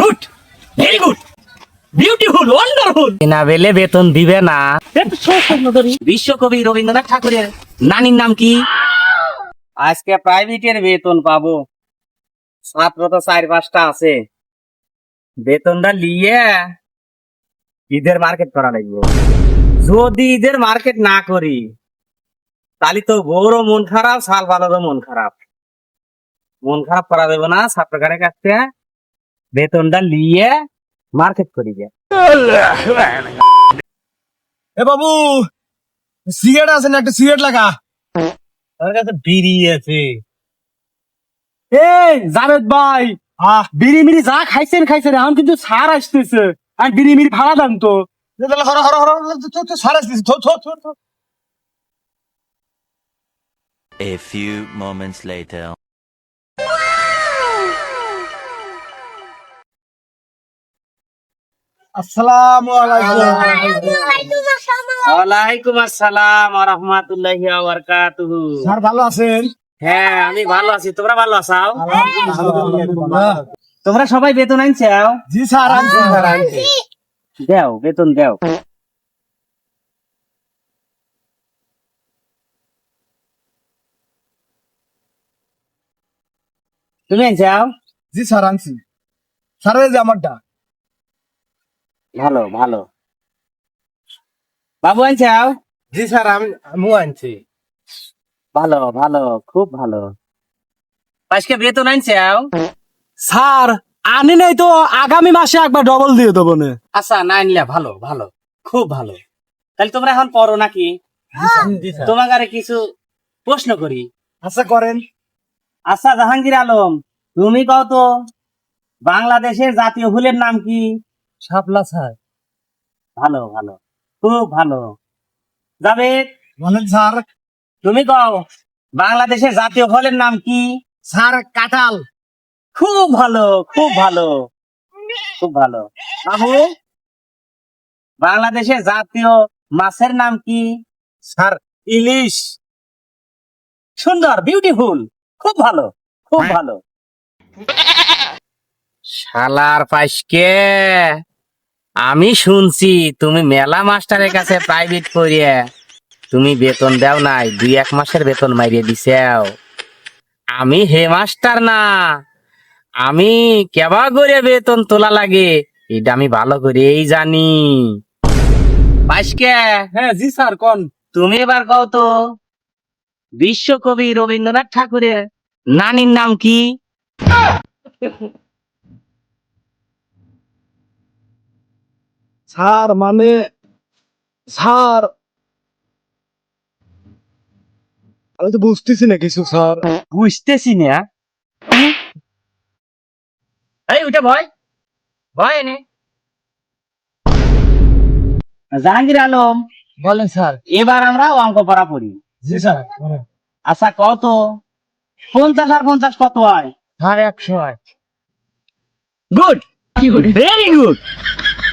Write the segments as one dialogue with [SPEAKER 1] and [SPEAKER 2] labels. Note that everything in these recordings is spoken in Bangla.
[SPEAKER 1] Good very good. Beautiful wonderful.
[SPEAKER 2] না বেলে বেতন দিবে না। বিশ্বকবি রবীন্দ্রনাথ ঠাকুরের নানির নাম কি? আজকে প্রাইভেটের বেতন পাবো। ছাত্র তো চার পাঁচটা আছে। বেতনটা নিয়ে ঈদের মার্কেট করা লাগবে। যদি ঈদের মার্কেট না করি তাহলে তো বউরও মন খারাপ সাল ভালোরও মন খারাপ। মন খারাপ করা দেবো না ছাত্রকারের কাছ থেকে বেতনটা নিয়ে মার্কেট করি যে
[SPEAKER 3] এ বাবু সিগারেট আছে না? একটা সিগারেট লাগা।
[SPEAKER 2] তোর কাছে বিড়ি আছে।
[SPEAKER 4] এই জাভেদ ভাই
[SPEAKER 3] আহ।
[SPEAKER 4] বিড়ি মিড়ি যা খাইছেন খাইছেন এখন কিন্তু সার আসতেছে। আর বিড়ি মিড়ি ভাড়া দাম তো।
[SPEAKER 3] হর হর হর থো থো থো।
[SPEAKER 5] A few moments later.
[SPEAKER 3] আসসালামু আলাইকুম।
[SPEAKER 2] আসসালাম ওয়া রাহমাতুল্লাহি ওয়া বারাকাতুহু।
[SPEAKER 3] স্যার ভালো আছেন?
[SPEAKER 2] হ্যাঁ আমি ভালো আছি। তোমরা ভালো আছো? তোমরা সবাই বেতন আনছাও?
[SPEAKER 3] জি স্যার আনছি স্যার আনছি।
[SPEAKER 2] দাও বেতন দাও। তুমি আনছাও?
[SPEAKER 3] জি স্যার আনছি। স্যার এই যে আমারটা।
[SPEAKER 2] ভালো ভালো। বাবু আনছাও
[SPEAKER 3] জি স্যার আমি আমিও আনছি।
[SPEAKER 2] ভালো ভালো খুব ভালো। আজকে বেতন আনছাও
[SPEAKER 4] স্যার আনি নাই তো আগামী মাসে একবার ডবল দিয়ে দেবো না।
[SPEAKER 2] আচ্ছা না নিলে ভালো ভালো খুব ভালো। তাহলে তোমরা এখন পড়ো নাকি?
[SPEAKER 3] জি স্যার।
[SPEAKER 2] তোমাকে আরে কিছু প্রশ্ন করি।
[SPEAKER 3] আচ্ছা করেন।
[SPEAKER 2] আচ্ছা জাহাঙ্গীর আলম তুমি কও তো বাংলাদেশের জাতীয় ফুলের নাম কি?
[SPEAKER 3] শাপলা স্যার।
[SPEAKER 2] ভালো ভালো। খুব ভালো। যাবে
[SPEAKER 3] বলেন স্যার।
[SPEAKER 2] তুমি কও বাংলাদেশের জাতীয় ফলের নাম কি?
[SPEAKER 3] স্যার কাঁঠাল।
[SPEAKER 2] খুব ভালো খুব ভালো। খুব ভালো। বাবু বাংলাদেশের জাতীয় মাছের নাম কি?
[SPEAKER 3] স্যার ইলিশ।
[SPEAKER 2] সুন্দর বিউটিফুল খুব ভালো খুব ভালো। শালার পাইসকে আমি শুনছি তুমি মেলা মাস্টারের কাছে প্রাইভেট করিয়ে তুমি বেতন দাও নাই, দুই এক মাসের বেতন মাইরিয়ে দিছাও। আমি হে মাস্টার না, আমি কেবা করে বেতন তোলা লাগে, এটা আমি ভালো করেই জানি। পাইসকে
[SPEAKER 4] হ্যাঁ জি স্যার, কোন?
[SPEAKER 2] তুমি এবার কও তো। বিশ্বকবি রবীন্দ্রনাথ ঠাকুরের নানির নাম কি?
[SPEAKER 4] স্যার মানে স্যার আমি তো বুঝতেছি না কিছু স্যার
[SPEAKER 2] বুঝতেছি না। এই উঠে ভয়। ভয় এনে। জাহাঙ্গীর আলম
[SPEAKER 3] বলেন স্যার।
[SPEAKER 2] এবার আমরা অঙ্ক পড়া পড়ি।
[SPEAKER 3] জি স্যার
[SPEAKER 2] আচ্ছা কত? পঞ্চাশ আর পঞ্চাশ কত হয়?
[SPEAKER 3] স্যার একশো হয়।
[SPEAKER 2] গুড ভেরি গুড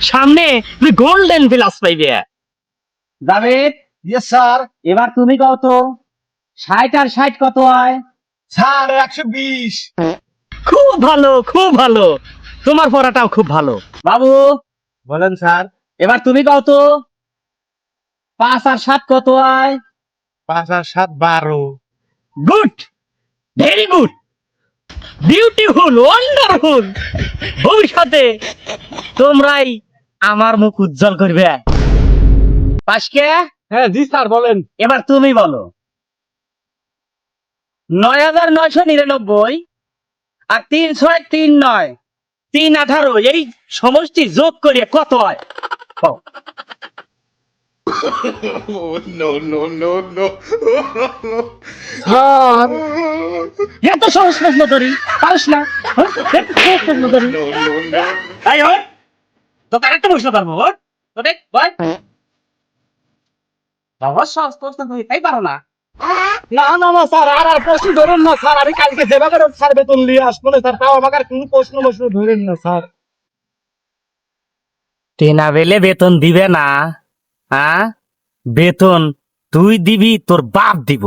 [SPEAKER 2] সামনে তুমি গোল্ডেন প্লাস পাইবে। জাভেদ
[SPEAKER 3] ইয়েস স্যার
[SPEAKER 2] এবার তুমি কত ষাট আর ষাট কত হয়?
[SPEAKER 3] স্যার একশো বিশ।
[SPEAKER 2] খুব ভালো খুব ভালো। তোমার পড়াটাও খুব ভালো। বাবু
[SPEAKER 3] বলেন স্যার।
[SPEAKER 2] এবার তুমি কত পাঁচ আর সাত কত হয়?
[SPEAKER 3] পাঁচ আর সাত বারো।
[SPEAKER 2] Good very good beautiful wonderful ভবিষ্যতে তোমরাই আমার মুখ উজ্জ্বল করবে। পাশকে
[SPEAKER 4] হ্যাঁ জি স্যার বলেন।
[SPEAKER 2] এবার তুমি বলো। নয় হাজার নয়শো নিরানব্বই আর তিন ছয় তিন নয় তিন আঠারো এই সমষ্টি যোগ করে কত হয়? এত সহজ প্রশ্ন করি পারিস না? হ্যাঁ? ওঠ। তোরে, বল। বাবা, সহজ প্রশ্ন করি, তাই পারো না
[SPEAKER 4] না না না স্যার আর আর প্রশ্ন ধরেন না স্যার আমি কালকে সেবা করে স্যার বেতন নিয়ে আসব না স্যার তাও আমাকে কোনো প্রশ্ন মশ্ন ধরেন না স্যার
[SPEAKER 2] টেনা বেলে বেতন দিবে না হ্যাঁ বেতন তুই দিবি তোর বাপ দিব